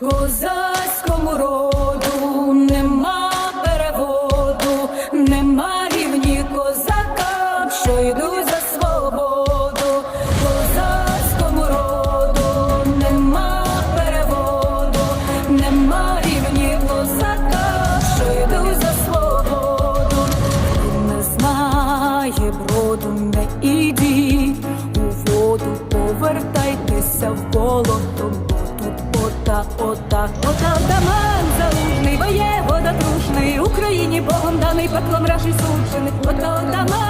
Козацькому роду нема переводу, нема рівні козакам, що йдуть за свободу. Козацькому роду нема переводу, нема рівні козакам, що йдуть за свободу. Хто не знає броду, не ідіть у воду, повертайтеся в бо тут ота, ота, ота даман залужний, воєвода дружний, Україні Богом даний пеклом раший суджений, ота даман